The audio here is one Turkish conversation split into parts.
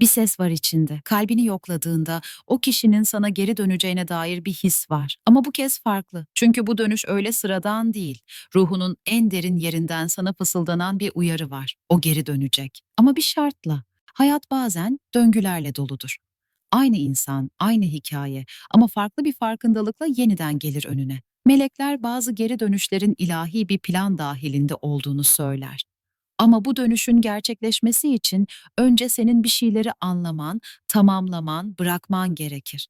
Bir ses var içinde. Kalbini yokladığında o kişinin sana geri döneceğine dair bir his var. Ama bu kez farklı. Çünkü bu dönüş öyle sıradan değil. Ruhunun en derin yerinden sana fısıldanan bir uyarı var. O geri dönecek. Ama bir şartla. Hayat bazen döngülerle doludur. Aynı insan, aynı hikaye ama farklı bir farkındalıkla yeniden gelir önüne. Melekler bazı geri dönüşlerin ilahi bir plan dahilinde olduğunu söyler. Ama bu dönüşün gerçekleşmesi için önce senin bir şeyleri anlaman, tamamlaman, bırakman gerekir.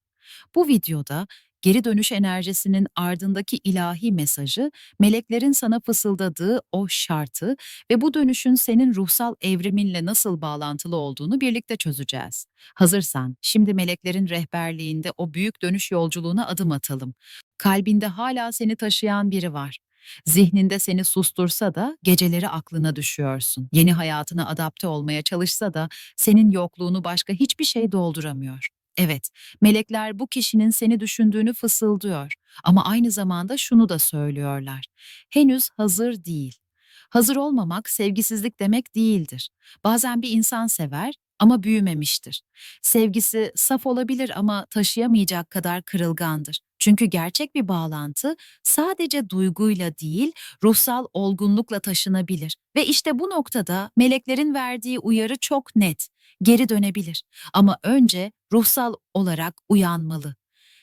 Bu videoda geri dönüş enerjisinin ardındaki ilahi mesajı, meleklerin sana fısıldadığı o şartı ve bu dönüşün senin ruhsal evriminle nasıl bağlantılı olduğunu birlikte çözeceğiz. Hazırsan, şimdi meleklerin rehberliğinde o büyük dönüş yolculuğuna adım atalım. Kalbinde hala seni taşıyan biri var. Zihninde seni sustursa da geceleri aklına düşüyorsun. Yeni hayatına adapte olmaya çalışsa da senin yokluğunu başka hiçbir şey dolduramıyor. Evet, melekler bu kişinin seni düşündüğünü fısıldıyor ama aynı zamanda şunu da söylüyorlar. Henüz hazır değil. Hazır olmamak sevgisizlik demek değildir. Bazen bir insan sever ama büyümemiştir. Sevgisi saf olabilir ama taşıyamayacak kadar kırılgandır. Çünkü gerçek bir bağlantı sadece duyguyla değil, ruhsal olgunlukla taşınabilir. Ve işte bu noktada meleklerin verdiği uyarı çok net. Geri dönebilir. Ama önce ruhsal olarak uyanmalı.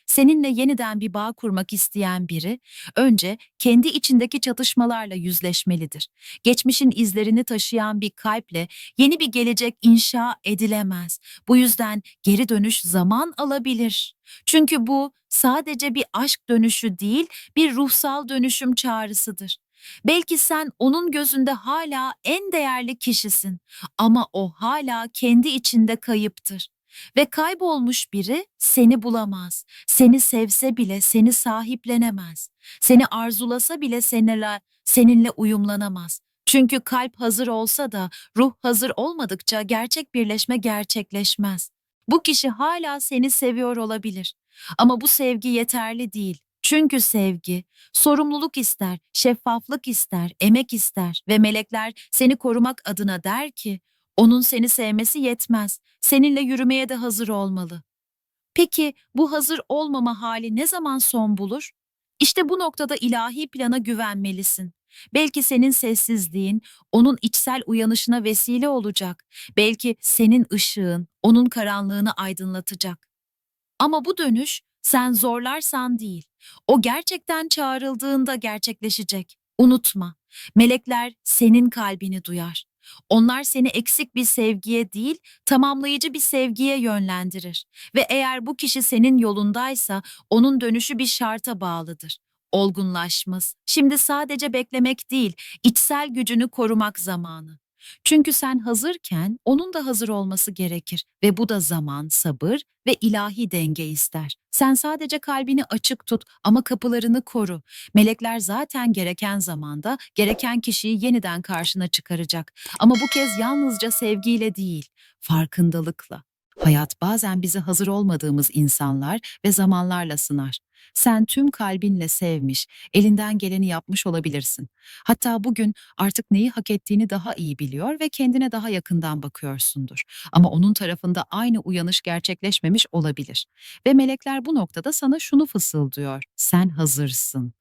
Seninle yeniden bir bağ kurmak isteyen biri önce kendi içindeki çatışmalarla yüzleşmelidir. Geçmişin izlerini taşıyan bir kalple yeni bir gelecek inşa edilemez. Bu yüzden geri dönüş zaman alabilir. Çünkü bu sadece bir aşk dönüşü değil, bir ruhsal dönüşüm çağrısıdır. Belki sen onun gözünde hala en değerli kişisin ama o hala kendi içinde kayıptır. Ve kaybolmuş biri seni bulamaz. Seni sevse bile seni sahiplenemez. Seni arzulasa bile seninle, seninle uyumlanamaz. Çünkü kalp hazır olsa da ruh hazır olmadıkça gerçek birleşme gerçekleşmez. Bu kişi hala seni seviyor olabilir. Ama bu sevgi yeterli değil. Çünkü sevgi sorumluluk ister, şeffaflık ister, emek ister ve melekler seni korumak adına der ki onun seni sevmesi yetmez. Seninle yürümeye de hazır olmalı. Peki bu hazır olmama hali ne zaman son bulur? İşte bu noktada ilahi plana güvenmelisin. Belki senin sessizliğin onun içsel uyanışına vesile olacak. Belki senin ışığın onun karanlığını aydınlatacak. Ama bu dönüş sen zorlarsan değil. O gerçekten çağrıldığında gerçekleşecek. Unutma, melekler senin kalbini duyar. Onlar seni eksik bir sevgiye değil, tamamlayıcı bir sevgiye yönlendirir. Ve eğer bu kişi senin yolundaysa onun dönüşü bir şarta bağlıdır. Olgunlaşması, şimdi sadece beklemek değil, içsel gücünü korumak zamanı. Çünkü sen hazırken onun da hazır olması gerekir ve bu da zaman, sabır ve ilahi denge ister. Sen sadece kalbini açık tut ama kapılarını koru. Melekler zaten gereken zamanda gereken kişiyi yeniden karşına çıkaracak. Ama bu kez yalnızca sevgiyle değil, farkındalıkla. Hayat bazen bizi hazır olmadığımız insanlar ve zamanlarla sınar. Sen tüm kalbinle sevmiş, elinden geleni yapmış olabilirsin. Hatta bugün artık neyi hak ettiğini daha iyi biliyor ve kendine daha yakından bakıyorsundur. Ama onun tarafında aynı uyanış gerçekleşmemiş olabilir. Ve melekler bu noktada sana şunu fısıldıyor. Sen hazırsın.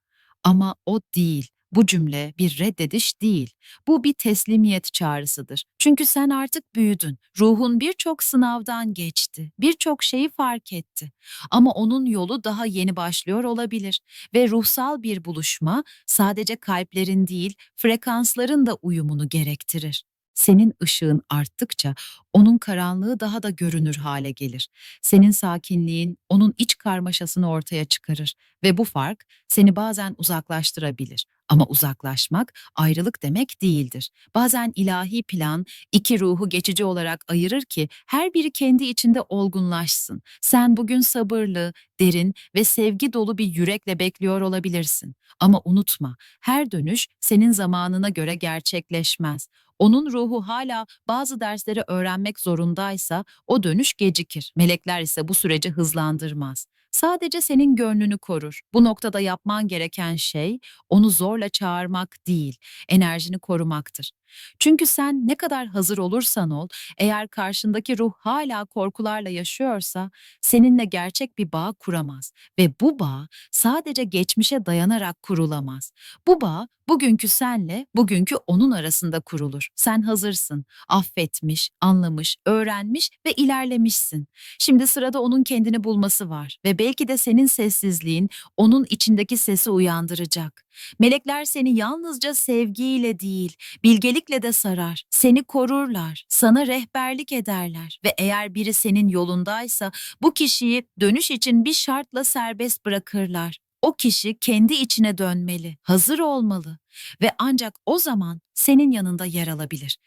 Ama o değil. Bu cümle bir reddediş değil. Bu bir teslimiyet çağrısıdır. Çünkü sen artık büyüdün. Ruhun birçok sınavdan geçti. Birçok şeyi fark etti. Ama onun yolu daha yeni başlıyor olabilir ve ruhsal bir buluşma sadece kalplerin değil, frekansların da uyumunu gerektirir. Senin ışığın arttıkça onun karanlığı daha da görünür hale gelir. Senin sakinliğin onun iç karmaşasını ortaya çıkarır ve bu fark seni bazen uzaklaştırabilir. Ama uzaklaşmak ayrılık demek değildir. Bazen ilahi plan iki ruhu geçici olarak ayırır ki her biri kendi içinde olgunlaşsın. Sen bugün sabırlı, derin ve sevgi dolu bir yürekle bekliyor olabilirsin. Ama unutma, her dönüş senin zamanına göre gerçekleşmez. Onun ruhu hala bazı dersleri öğrenmek zorundaysa o dönüş gecikir. Melekler ise bu süreci hızlandırmaz. Sadece senin gönlünü korur. Bu noktada yapman gereken şey onu zorla çağırmak değil, enerjini korumaktır. Çünkü sen ne kadar hazır olursan ol, eğer karşındaki ruh hala korkularla yaşıyorsa seninle gerçek bir bağ kuramaz ve bu bağ sadece geçmişe dayanarak kurulamaz. Bu bağ bugünkü senle bugünkü onun arasında kurulur. Sen hazırsın, affetmiş, anlamış, öğrenmiş ve ilerlemişsin. Şimdi sırada onun kendini bulması var ve belki de senin sessizliğin onun içindeki sesi uyandıracak. Melekler seni yalnızca sevgiyle değil, bilgelikle de sarar. Seni korurlar, sana rehberlik ederler ve eğer biri senin yolundaysa bu kişiyi dönüş için bir şartla serbest bırakırlar. O kişi kendi içine dönmeli, hazır olmalı ve ancak o zaman senin yanında yer alabilir.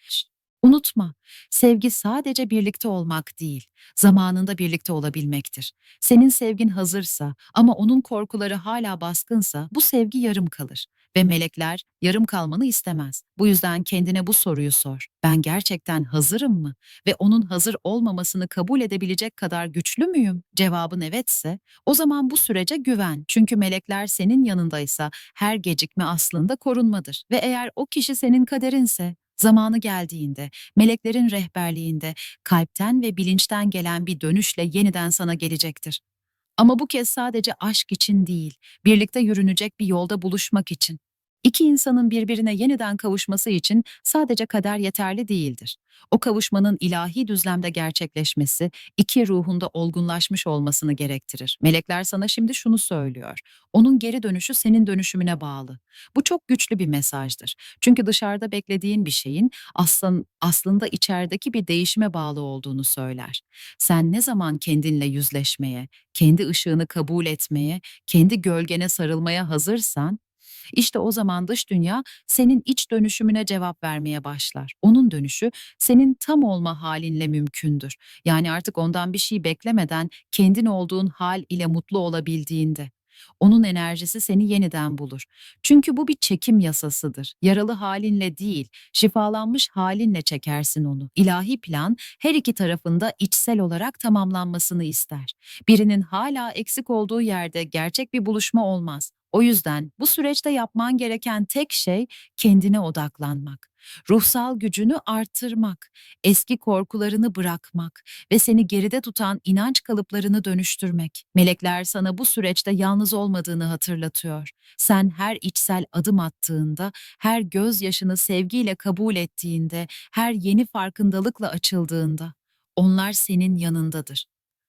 Unutma, sevgi sadece birlikte olmak değil, zamanında birlikte olabilmektir. Senin sevgin hazırsa ama onun korkuları hala baskınsa bu sevgi yarım kalır ve melekler yarım kalmanı istemez. Bu yüzden kendine bu soruyu sor. Ben gerçekten hazırım mı ve onun hazır olmamasını kabul edebilecek kadar güçlü müyüm? Cevabın evetse, o zaman bu sürece güven. Çünkü melekler senin yanındaysa her gecikme aslında korunmadır ve eğer o kişi senin kaderinse Zamanı geldiğinde, meleklerin rehberliğinde, kalpten ve bilinçten gelen bir dönüşle yeniden sana gelecektir. Ama bu kez sadece aşk için değil, birlikte yürünecek bir yolda buluşmak için. İki insanın birbirine yeniden kavuşması için sadece kader yeterli değildir. O kavuşmanın ilahi düzlemde gerçekleşmesi, iki ruhunda olgunlaşmış olmasını gerektirir. Melekler sana şimdi şunu söylüyor. Onun geri dönüşü senin dönüşümüne bağlı. Bu çok güçlü bir mesajdır. Çünkü dışarıda beklediğin bir şeyin aslında, aslında içerideki bir değişime bağlı olduğunu söyler. Sen ne zaman kendinle yüzleşmeye, kendi ışığını kabul etmeye, kendi gölgene sarılmaya hazırsan, işte o zaman dış dünya senin iç dönüşümüne cevap vermeye başlar. Onun dönüşü senin tam olma halinle mümkündür. Yani artık ondan bir şey beklemeden kendin olduğun hal ile mutlu olabildiğinde. Onun enerjisi seni yeniden bulur. Çünkü bu bir çekim yasasıdır. Yaralı halinle değil, şifalanmış halinle çekersin onu. İlahi plan her iki tarafında içsel olarak tamamlanmasını ister. Birinin hala eksik olduğu yerde gerçek bir buluşma olmaz. O yüzden bu süreçte yapman gereken tek şey kendine odaklanmak. Ruhsal gücünü artırmak, eski korkularını bırakmak ve seni geride tutan inanç kalıplarını dönüştürmek. Melekler sana bu süreçte yalnız olmadığını hatırlatıyor. Sen her içsel adım attığında, her gözyaşını sevgiyle kabul ettiğinde, her yeni farkındalıkla açıldığında onlar senin yanındadır.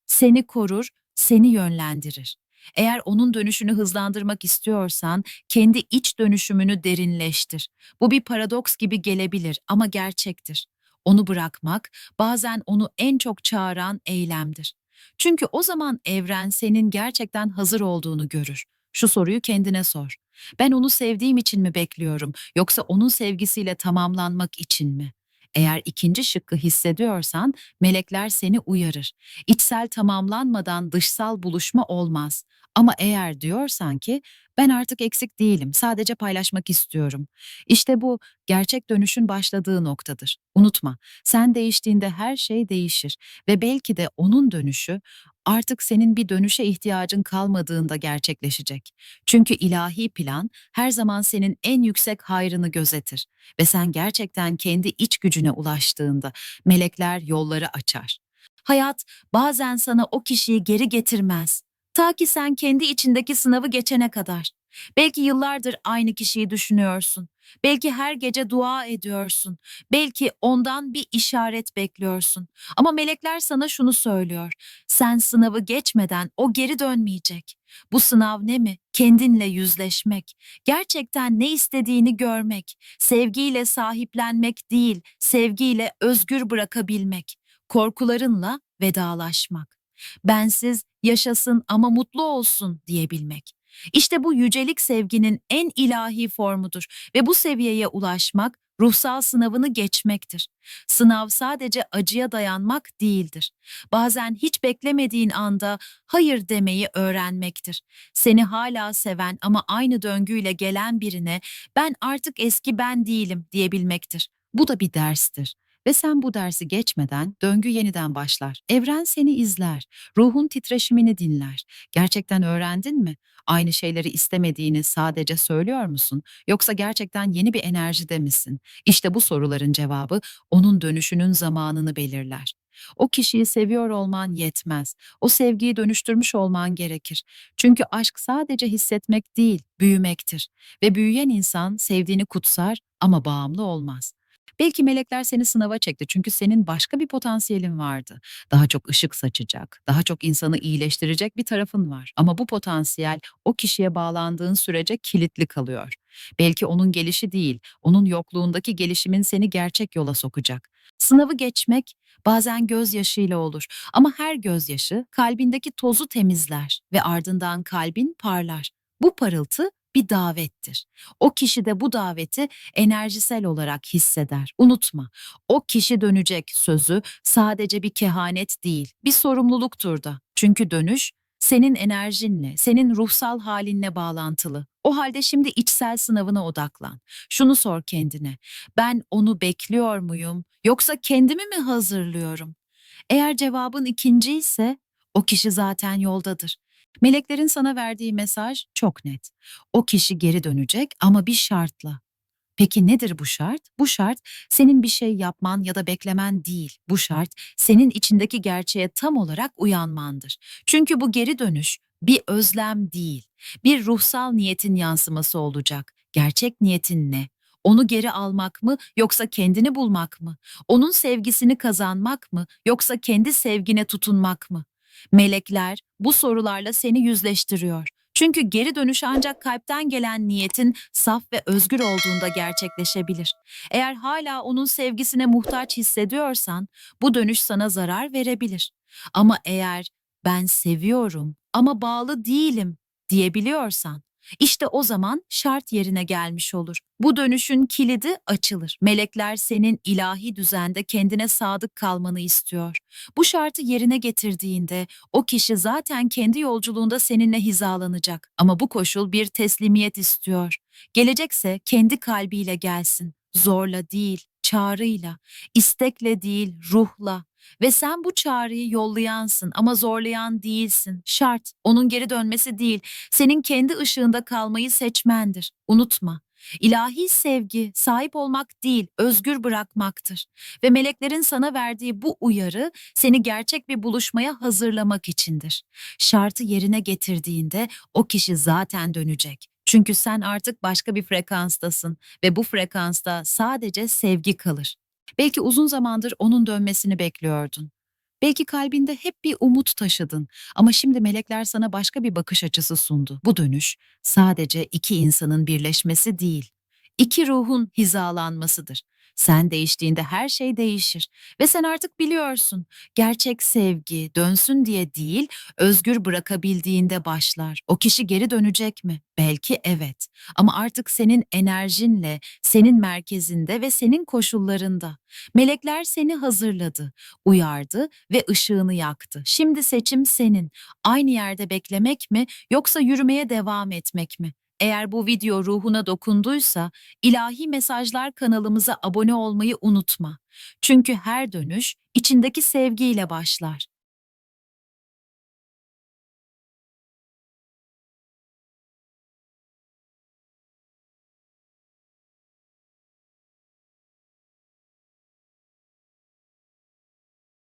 Seni korur, seni yönlendirir. Eğer onun dönüşünü hızlandırmak istiyorsan kendi iç dönüşümünü derinleştir. Bu bir paradoks gibi gelebilir ama gerçektir. Onu bırakmak bazen onu en çok çağıran eylemdir. Çünkü o zaman evren senin gerçekten hazır olduğunu görür. Şu soruyu kendine sor. Ben onu sevdiğim için mi bekliyorum yoksa onun sevgisiyle tamamlanmak için mi? Eğer ikinci şıkkı hissediyorsan melekler seni uyarır. İçsel tamamlanmadan dışsal buluşma olmaz. Ama eğer diyorsan ki ben artık eksik değilim, sadece paylaşmak istiyorum. İşte bu gerçek dönüşün başladığı noktadır. Unutma, sen değiştiğinde her şey değişir ve belki de onun dönüşü artık senin bir dönüşe ihtiyacın kalmadığında gerçekleşecek. Çünkü ilahi plan her zaman senin en yüksek hayrını gözetir ve sen gerçekten kendi iç gücüne ulaştığında melekler yolları açar. Hayat bazen sana o kişiyi geri getirmez. Ta ki sen kendi içindeki sınavı geçene kadar. Belki yıllardır aynı kişiyi düşünüyorsun. Belki her gece dua ediyorsun. Belki ondan bir işaret bekliyorsun. Ama melekler sana şunu söylüyor. Sen sınavı geçmeden o geri dönmeyecek. Bu sınav ne mi? Kendinle yüzleşmek. Gerçekten ne istediğini görmek. Sevgiyle sahiplenmek değil, sevgiyle özgür bırakabilmek. Korkularınla vedalaşmak. Bensiz yaşasın ama mutlu olsun diyebilmek. İşte bu yücelik sevginin en ilahi formudur ve bu seviyeye ulaşmak ruhsal sınavını geçmektir. Sınav sadece acıya dayanmak değildir. Bazen hiç beklemediğin anda hayır demeyi öğrenmektir. Seni hala seven ama aynı döngüyle gelen birine ben artık eski ben değilim diyebilmektir. Bu da bir derstir Ve sen bu dersi geçmeden döngü yeniden başlar. Evren seni izler. Ruhun titreşimini dinler. Gerçekten öğrendin mi? Aynı şeyleri istemediğini sadece söylüyor musun? Yoksa gerçekten yeni bir enerjide misin? İşte bu soruların cevabı onun dönüşünün zamanını belirler. O kişiyi seviyor olman yetmez. O sevgiyi dönüştürmüş olman gerekir. Çünkü aşk sadece hissetmek değil, büyümektir. Ve büyüyen insan sevdiğini kutsar ama bağımlı olmaz. Belki melekler seni sınava çekti çünkü senin başka bir potansiyelin vardı. Daha çok ışık saçacak, daha çok insanı iyileştirecek bir tarafın var. Ama bu potansiyel o kişiye bağlandığın sürece kilitli kalıyor. Belki onun gelişi değil, onun yokluğundaki gelişimin seni gerçek yola sokacak. Sınavı geçmek bazen gözyaşıyla olur ama her gözyaşı kalbindeki tozu temizler ve ardından kalbin parlar. Bu parıltı bir davettir. O kişi de bu daveti enerjisel olarak hisseder. Unutma, o kişi dönecek sözü sadece bir kehanet değil, bir sorumluluktur da. Çünkü dönüş senin enerjinle, senin ruhsal halinle bağlantılı. O halde şimdi içsel sınavına odaklan. Şunu sor kendine. Ben onu bekliyor muyum yoksa kendimi mi hazırlıyorum? Eğer cevabın ikinci ise o kişi zaten yoldadır. Meleklerin sana verdiği mesaj çok net. O kişi geri dönecek ama bir şartla. Peki nedir bu şart? Bu şart senin bir şey yapman ya da beklemen değil. Bu şart senin içindeki gerçeğe tam olarak uyanmandır. Çünkü bu geri dönüş bir özlem değil, bir ruhsal niyetin yansıması olacak. Gerçek niyetin ne? Onu geri almak mı yoksa kendini bulmak mı? Onun sevgisini kazanmak mı yoksa kendi sevgine tutunmak mı? Melekler bu sorularla seni yüzleştiriyor. Çünkü geri dönüş ancak kalpten gelen niyetin saf ve özgür olduğunda gerçekleşebilir. Eğer hala onun sevgisine muhtaç hissediyorsan bu dönüş sana zarar verebilir. Ama eğer ben seviyorum ama bağlı değilim diyebiliyorsan işte o zaman şart yerine gelmiş olur. Bu dönüşün kilidi açılır. Melekler senin ilahi düzende kendine sadık kalmanı istiyor. Bu şartı yerine getirdiğinde o kişi zaten kendi yolculuğunda seninle hizalanacak. Ama bu koşul bir teslimiyet istiyor. Gelecekse kendi kalbiyle gelsin. Zorla değil, çağrıyla, istekle değil, ruhla. Ve sen bu çağrıyı yollayansın ama zorlayan değilsin. Şart, onun geri dönmesi değil, senin kendi ışığında kalmayı seçmendir. Unutma. İlahi sevgi sahip olmak değil, özgür bırakmaktır. Ve meleklerin sana verdiği bu uyarı seni gerçek bir buluşmaya hazırlamak içindir. Şartı yerine getirdiğinde o kişi zaten dönecek. Çünkü sen artık başka bir frekanstasın ve bu frekansta sadece sevgi kalır. Belki uzun zamandır onun dönmesini bekliyordun. Belki kalbinde hep bir umut taşıdın ama şimdi melekler sana başka bir bakış açısı sundu. Bu dönüş sadece iki insanın birleşmesi değil, iki ruhun hizalanmasıdır. Sen değiştiğinde her şey değişir ve sen artık biliyorsun. Gerçek sevgi dönsün diye değil, özgür bırakabildiğinde başlar. O kişi geri dönecek mi? Belki evet. Ama artık senin enerjinle, senin merkezinde ve senin koşullarında. Melekler seni hazırladı, uyardı ve ışığını yaktı. Şimdi seçim senin. Aynı yerde beklemek mi yoksa yürümeye devam etmek mi? Eğer bu video ruhuna dokunduysa ilahi mesajlar kanalımıza abone olmayı unutma. Çünkü her dönüş içindeki sevgiyle başlar.